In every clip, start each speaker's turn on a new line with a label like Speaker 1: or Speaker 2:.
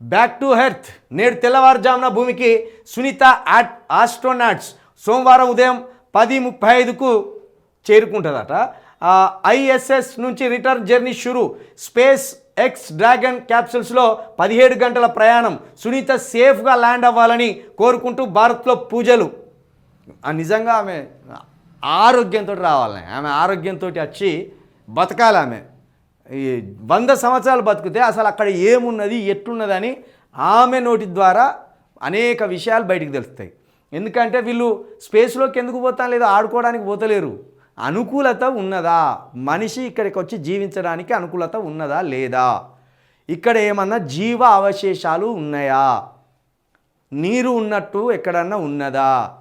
Speaker 1: Back to hearth నేడు తెల్లవారుజామున భూమికి సునీత ఆట్ ఆస్ట్రోనాట్స్ సోమవారం ఉదయం పది ముప్పై ఐదుకు చేరుకుంటుందట. ఐఎస్ఎస్ నుంచి రిటర్న్ జర్నీ షురు. స్పేస్ ఎక్స్ డ్రాగన్ క్యాప్సూల్స్లో పదిహేడు గంటల ప్రయాణం. సునీత సేఫ్గా ల్యాండ్ అవ్వాలని కోరుకుంటూ భారత్లో పూజలు. నిజంగా ఆమె ఆరోగ్యంతో రావాలి ఆమె ఆరోగ్యంతో వచ్చి బతకాలి ఆమె. వంద సంవత్సరాలు బతికితే అసలు అక్కడ ఏమున్నది ఎట్లున్నదని ఆమె నోటి ద్వారా అనేక విషయాలు బయటికి తెలుస్తాయి. ఎందుకంటే వీళ్ళు స్పేస్లోకి ఎందుకు పోతాను లేదా ఆడుకోవడానికి పోతలేరు. అనుకూలత ఉన్నదా? మనిషి ఇక్కడికి వచ్చి జీవించడానికి అనుకూలత ఉన్నదా లేదా? ఇక్కడ ఏమన్నా జీవ అవశేషాలు ఉన్నాయా? నీరు ఉన్నట్టు ఎక్కడన్నా ఉన్నదా?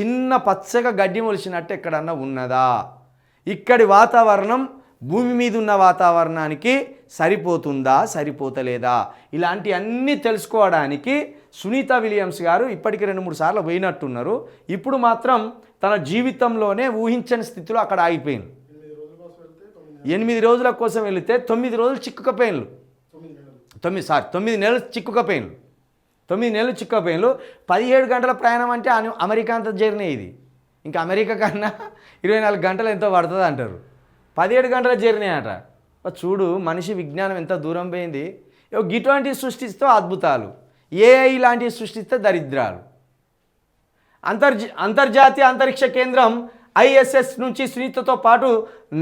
Speaker 1: చిన్న పచ్చగా గడ్డి మొలిచినట్టు ఎక్కడన్నా ఉన్నదా? ఇక్కడి వాతావరణం భూమి మీద ఉన్న వాతావరణానికి సరిపోతుందా సరిపోతలేదా? ఇలాంటి అన్నీ తెలుసుకోవడానికి సునీత విలియమ్స్ గారు ఇప్పటికి రెండు మూడు సార్లు పోయినట్టున్నారు. ఇప్పుడు మాత్రం తన జీవితంలోనే ఊహించని స్థితిలో అక్కడ ఆగిపోయింది. ఎనిమిది రోజుల కోసం వెళితే తొమ్మిది రోజులు చిక్కుకపోయిన్లు తొమ్మిది సారీ తొమ్మిది నెలలు చిక్కుకపోయిన్లు తొమ్మిది నెలలు చిక్కుకపోయిన్లు పదిహేడు గంటల ప్రయాణం అంటే అమెరికా అంత జర్నీ ఇది. ఇంకా అమెరికా కన్నా ఇరవై నాలుగు గంటలు ఎంతో పడుతుంది అంటారు. పదిహేడు గంటల జర్నీ అట. చూడు మనిషి విజ్ఞానం ఎంత దూరం పోయింది. గిటువంటి ఇటువంటివి సృష్టిస్తే అద్భుతాలు. ఏఐ లాంటివి సృష్టిస్తే దరిద్రాలు. అంతర్జ అంతర్జాతీయ అంతరిక్ష కేంద్రం ఐఎస్ఎస్ నుంచి సునీతతో పాటు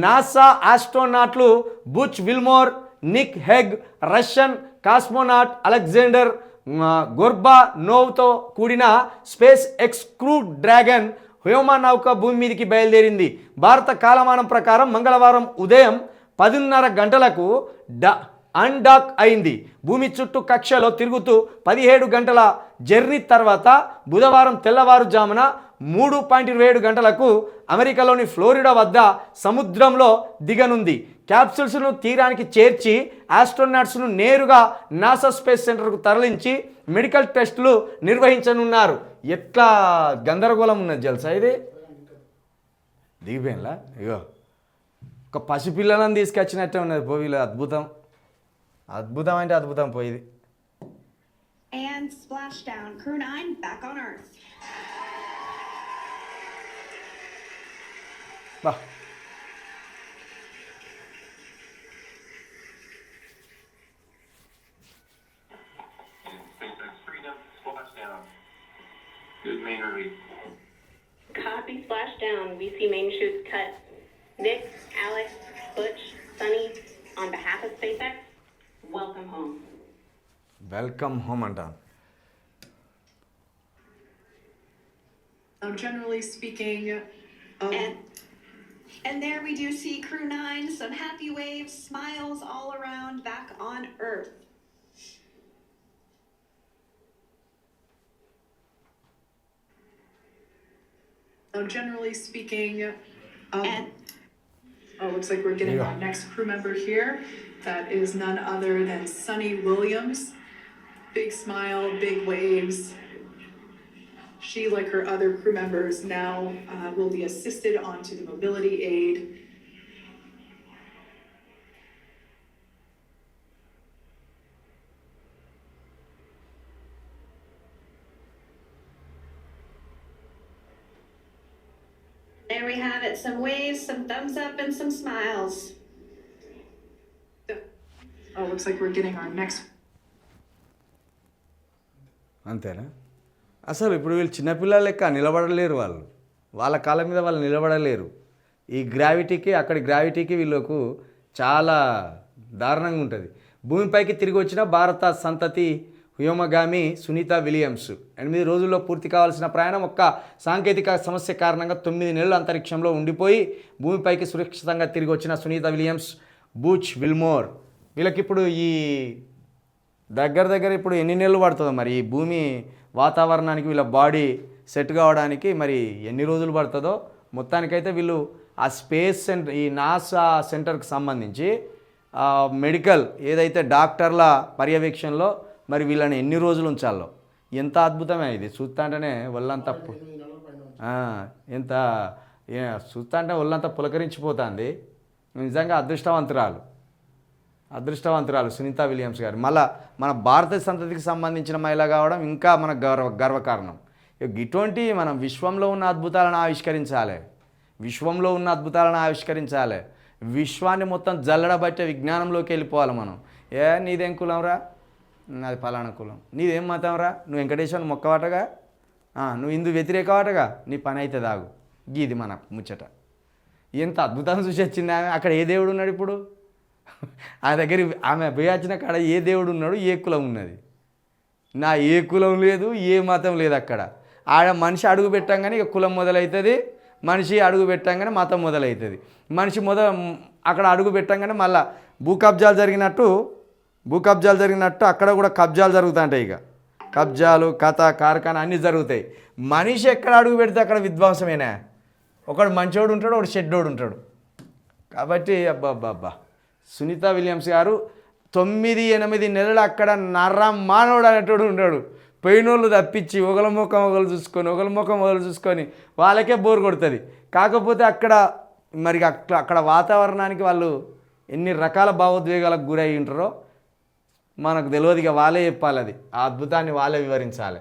Speaker 1: NASA ఆస్ట్రోనాట్లు Butch Wilmore Nick Hague Russian cosmonaut Alexander గోర్బా గొర్బా నోవ్తో కూడిన స్పేస్ ఎక్స్ క్రూ డ్రాగన్ హ్యోమా నౌక భూమి మీదకి బయలుదేరింది. భారత కాలమానం ప్రకారం మంగళవారం ఉదయం పదిన్నర గంటలకు డా అన్డాక్ అయింది. భూమి చుట్టూ కక్షలో తిరుగుతూ పదిహేడు గంటల జర్నీ తర్వాత బుధవారం తెల్లవారుజామున మూడు పాయింట్ ఇరవై ఏడు గంటలకు అమెరికాలోని ఫ్లోరిడా వద్ద సముద్రంలో దిగనుంది. క్యాప్సూల్స్ను తీరానికి చేర్చి ఆస్ట్రోనాట్స్ను నేరుగా నాసా స్పేస్ సెంటర్కు తరలించి మెడికల్ టెస్టులు నిర్వహించనున్నారు. ఎట్లా గందరగోళం ఉన్నది తెలుసా ఇది? దిగిపోయిందా ఇగో. ఒక పసిపిల్లలను తీసుకొచ్చినట్టే ఉన్నది పోయిలో అద్భుతం. అద్భుతం అంటే అద్భుతం పోయింది
Speaker 2: And splashdown. Crew 9 back on Earth.
Speaker 1: బా.
Speaker 3: Good Main
Speaker 4: Copy splash down. We see main shoots cut. Nick, Alex, Butch, Sunny, on behalf of SpaceX, welcome home.
Speaker 1: Welcome home, Anton.
Speaker 5: So generally speaking, um,
Speaker 2: and, and there we do see Crew Nine, some happy waves, smiles all around back on Earth.
Speaker 5: Um, generally speaking, um,
Speaker 2: And
Speaker 5: oh, looks like we're getting
Speaker 1: Yeah.
Speaker 5: our next crew member here. That is none other than Sunny Williams. Big smile, big waves. She, like her other crew members, now uh, will be assisted onto the mobility aid.
Speaker 2: There we have it. Some waves, some thumbs up, and some smiles.
Speaker 5: Oh, looks like we're getting our next
Speaker 1: అంతేనా? అసలు ఇప్పుడు వీళ్ళు చిన్నపిల్లల లెక్క నిలబడలేరు వాళ్ళు. వాళ్ళ కాళ్ళ మీద వాళ్ళు నిలబడలేరు. ఈ గ్రావిటీకి అక్కడి గ్రావిటీకి వీళ్ళకు చాలా దారుణంగా ఉంటుంది. భూమిపైకి తిరిగి వచ్చిన భారత సంతతి వ్యోమగామి సునీత విలియమ్స్. ఎనిమిది రోజుల్లో పూర్తి కావాల్సిన ప్రయాణం ఒక్క సాంకేతిక సమస్య కారణంగా తొమ్మిది నెలలు అంతరిక్షంలో ఉండిపోయి భూమిపైకి సురక్షితంగా తిరిగి వచ్చిన సునీత విలియమ్స్ బూచ్ విల్మోర్. వీళ్ళకి ఇప్పుడు ఈ దగ్గర దగ్గర ఇప్పుడు ఎన్ని నెలలు పడుతుందో మరి? ఈ భూమి వాతావరణానికి వీళ్ళ బాడీ సెట్ కావడానికి మరి ఎన్ని రోజులు పడుతుందో? మొత్తానికైతే వీళ్ళు ఆ స్పేస్ సెంటర్ ఈ నాసా సెంటర్కి సంబంధించి మెడికల్ ఏదైతే డాక్టర్ల పర్యవేక్షణలో మరి వీళ్ళని ఎన్ని రోజులు ఉంచాలో? ఎంత అద్భుతమే ఇది. చూస్తాంటేనే ఒళ్ళంతా ఎంత చూస్తాంటే ఒళ్ళంతా పులకరించిపోతుంది. నిజంగా అదృష్టవంతురాలు. అదృష్టవంతురాలు సునీత విలియమ్స్ గారు. మళ్ళా మన భారత సంతతికి సంబంధించిన మహిళ కావడం ఇంకా మన గర్వ గర్వకారణం. ఇటువంటి మనం విశ్వంలో ఉన్న అద్భుతాలను ఆవిష్కరించాలి. విశ్వంలో ఉన్న అద్భుతాలను ఆవిష్కరించాలి. విశ్వాన్ని మొత్తం జల్లడబట్టే విజ్ఞానంలోకి వెళ్ళిపోవాలి మనం. ఏ నీదేం కులం అది నాది పలానా కులం. నీదేం మతం రా? నువ్వు వెంకటేశ్వరుని మొక్కవాటగా? నువ్వు ఇందు వ్యతిరేకవాటగా? నీ పని అయితే దాగు. గీది మన ముచ్చట. ఎంత అద్భుతం చూసి వచ్చింది ఆమె. అక్కడ ఏ దేవుడు ఉన్నాడు ఇప్పుడు? ఆ దగ్గర ఆమె పోయి వచ్చిన కాడ ఏ దేవుడు ఉన్నాడు? ఏ కులం ఉన్నది? నా ఏ కులం లేదు ఏ మతం లేదు అక్కడ. ఆడ మనిషి అడుగు పెట్టంగానే ఇక కులం మొదలవుతుంది మనిషి అడుగు పెట్టంగానే మతం మొదలవుతుంది మనిషి మొద అక్కడ అడుగు పెట్టంగానే మళ్ళా భూ కబ్జాలు జరిగినట్టు భూ కబ్జాలు జరిగినట్టు అక్కడ కూడా కబ్జాలు జరుగుతుంటాయి ఇక. కబ్జాలు కథ కార్ఖానా అన్నీ జరుగుతాయి. మనిషి ఎక్కడ అడుగు పెడితే అక్కడ విధ్వంసమేనా? ఒకడు మంచోడు ఉంటాడు ఒకడు షెడ్డోడు ఉంటాడు. కాబట్టి అబ్బా అబ్బా అబ్బా సునీత విలియమ్స్ గారు తొమ్మిది ఎనిమిది నెలలు అక్కడ నర్ర మానవుడు అనేటోడు ఉంటాడు. పోయినోళ్ళు తప్పించి ఒకల ముఖం ఒకరు చూసుకొని ఒకల ముఖం ఒకరు చూసుకొని వాళ్ళకే బోర్ కొడుతుంది. కాకపోతే అక్కడ మరి అక్కడ అక్కడ వాతావరణానికి వాళ్ళు ఎన్ని రకాల భావోద్వేగాలకు గురై ఉంటారో మనకు తెలియదు ఇక వాళ్ళే చెప్పాలి అది. ఆ అద్భుతాన్ని వాళ్ళే వివరించాలి.